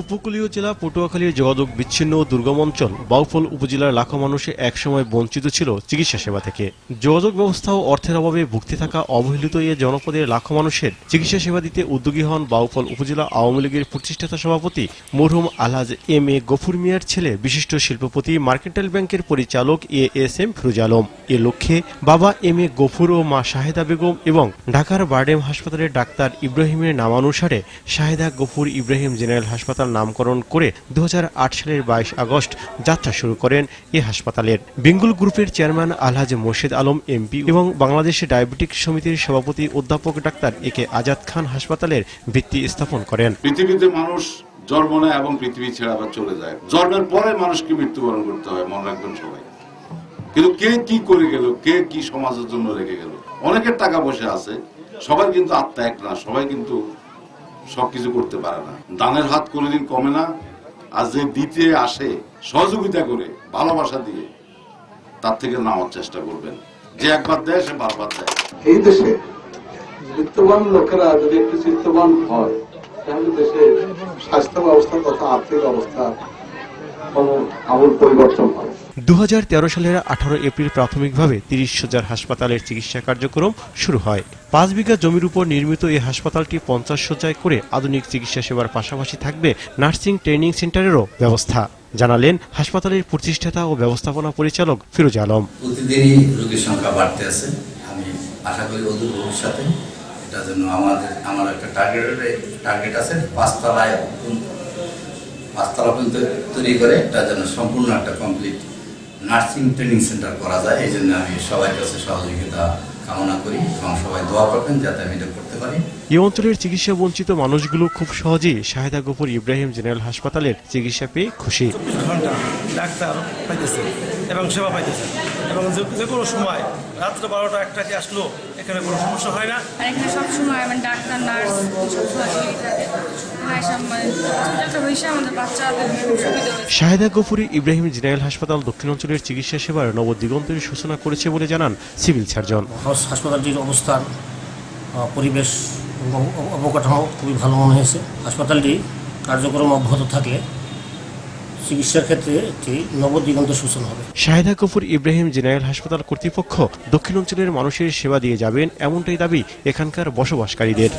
উপকূলীয় জেলা পটুয়াখালীর যোগাযোগ বিচ্ছিন্ন ও দুর্গম অঞ্চল বাউফল উপজেলার লাখো মানুষ একসময় বঞ্চিত ছিল চিকিৎসা সেবা থেকে। যোগাযোগ ব্যবস্থা ও অর্থের অভাবে ভুগতে থাকা অবহেলিত এ জনপদের লাখো মানুষের চিকিৎসা সেবা দিতে উদ্যোগী হন বাউফল উপজেলা আওয়ামী লীগের প্রতিষ্ঠাতা সভাপতি মরহুম আলহাজ এম এ গফুর মিয়ার ছেলে বিশিষ্ট শিল্পপতি মার্কেন্টাইল ব্যাংকের পরিচালক A S M Firoz Alam. এ লক্ষ্যে বাবা এম এ গফুর ও মা শাহেদা বেগম এবং ঢাকার বারডেম হাসপাতালের ডাক্তার ইব্রাহিমের নামানুসারে শাহেদা গফুর ইব্রাহিম জেনারেল হাসপাতাল নামকরণ করে দু সালের বাইশ আগস্ট যাত্রা শুরু করেন এ হাসপাতালের। বেঙ্গল গ্রুপের চেয়ারম্যান আলহাজ মোর্শেদ আলম, এমপি এবং বাংলাদেশ ডায়াবেটিক সমিতির সভাপতি অধ্যাপক ডাক্তার এ কে আজাদ খান হাসপাতালের ভিত্তি স্থাপন করেন। পৃথিবীতে মানুষ জন্ম নেয় এবং পৃথিবী ছেড়ে আবার চলে যায়। জন্মের পরে মানুষকে মৃত্যুবরণ করতে হয়, মনে রাখবেন সবাই। কিন্তু কে কি করে গেল, কে কি সমাজের জন্য রেখে গেল? অনেকের টাকা পয়সা আছে সবাই কিন্তু আত্মা এক না, সবাই কিন্তু সবকিছু করতে পারে না। দানের হাত কোনোদিন কমে না। আর যে দিতে আসে, সহযোগিতা করে, ভালোবাসা দিয়ে, তার থেকে নামার চেষ্টা করবেন। যে একবার দেয়, সে বারবার দেয়। এই দেশে বিত্তবান লোকেরা যদি একটু চিত্তবান হয়, তাহলে দেশে স্বাস্থ্য ব্যবস্থা তথা আর্থিক অবস্থা কোনো আমূল পরিবর্তন হয়। দু হাজার তেরো সালের আঠারো এপ্রিল প্রাথমিকভাবে তিরিশ হাজার হাসপাতালের চিকিৎসা কার্যক্রম শুরু হয়। পাঁচ বিঘা জমির উপর নির্মিত এই হাসপাতালটি পঞ্চাশ শয্যায় করে আধুনিক চিকিৎসা সেবার পাশাপাশি থাকবে নার্সিং ট্রেনিং সেন্টারেরও ব্যবস্থা, জানালেন হাসপাতালের প্রতিষ্ঠাতা ও ব্যবস্থাপনা পরিচালক ফিরোজ আলম। প্রতিদিনই রোগীর সংখ্যা বাড়তে আছে। আমি আশা করি অদূর ভবিষ্যতে এটার জন্য আমাদের আমার একটা টার্গেট টার্গেট আছে। পাঁচতলায় পাঁচতলা পর্যন্ত তৈরি করে জন্য সম্পূর্ণ একটা কমপ্লিট নার্সিং ট্রেনিং সেন্টার করা যায় এই জন্য আমি সবার কাছে সহযোগিতা কামনা করি এবং সবাই দোয়া করবেন যাতে আমি এটা করতে পারি। এই অঞ্চলের চিকিৎসা বঞ্চিত মানুষগুলো খুব সহজেই শাহেদা গফুর ইব্রাহিম জেনারেল হাসপাতালের চিকিৎসা পেয়ে খুশি। ঘণ্টা ডাক্তার পাইতেছে এবং সেবা পাইতেছে এবং যে কোনো সময় রাত্রে বারোটা একটাতে আসলো এখানে কোনো সমস্যা হয় না। এখানে সবসময় মানে ডাক্তার নার্স সবসময় লেগে থাকে হ্যাঁ সব মানে হসপিটালটা হয়েছে আমাদের বাচ্চাদের খুব সুবিধা হয়েছে শাহেদা গফুরি ইব্রাহিম জেনারেল হাসপাতাল দক্ষিণ অঞ্চলের চিকিৎসা সেবার নবদিগন্তের সূচনা করেছে বলে জানান সিভিল সার্জন। হাসপাতালটির অবস্থান পরিবেশ অবকাঠামো খুবই ভালো মনে হয়েছে। হাসপাতালটি কার্যক্রম অব্যাহত থাকলে চিকিৎসার ক্ষেত্রে একটি নবদিগন্ত সূচনা হবে। শাহেদা গফুর ইব্রাহিম জেনারেল হাসপাতাল কর্তৃপক্ষ দক্ষিণ অঞ্চলের মানুষের সেবা দিয়ে যাবেন এমনটাই দাবি এখানকার বসবাসকারীদের।